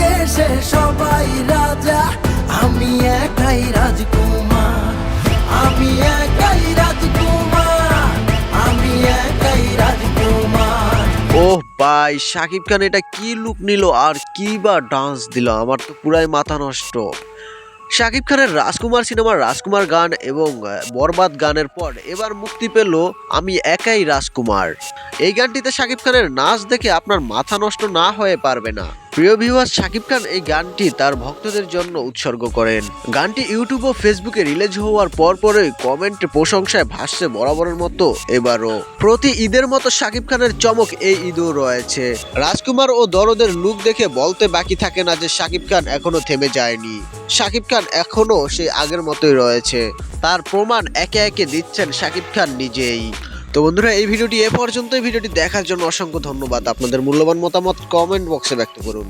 দেশে সবাই রাজা। আমি একাই রাজকুমার। আমি একাই রাজকুমার। আমি একাই রাজকুমার। ওহ ভাই, শাকিব খান এটা কি লুক নিল আর কি বা ডান্স দিল? আমার তো পুরাই মাথা নষ্ট। শাকিব খানের রাজকুমার সিনেমার রাজকুমার গান এবং বরবাদ গানের পর এবার মুক্তি পেল আমি একাই রাজকুমার। এই গানটিতে শাকিব খানের নাচ দেখে আপনার মাথা নষ্ট না হয়ে পারবে না। প্রিয় ভিউয়ার্স শাকিব খান এই গানটি তার ভক্তদের জন্য উৎসর্গ করেন। গানটি ইউটিউব ও ফেসবুকে রিলিজ হওয়ার পরপরই কমেন্টে প্রশংসায় ভাসছে বরাবরের মতো এবারও। প্রতি ঈদের মতো শাকিব খানের চমক এই ঈদও রয়েছে। রাজকুমার ও দরদের লুক দেখে বলতে বাকি থাকে না যে শাকিব খান এখনও থেমে যায়নি। শাকিব খান এখনও সেই আগের মতোই রয়েছে। তার প্রমাণ একে একে দিচ্ছেন শাকিব খান নিজেই। তো বন্ধুরা, এই ভিডিওটি এ পর্যন্ত ভিডিওটি দেখার জন্য অসংখ্য ধন্যবাদ। আপনাদের মূল্যবান মতামত কমেন্ট বক্সে ব্যক্ত করুন।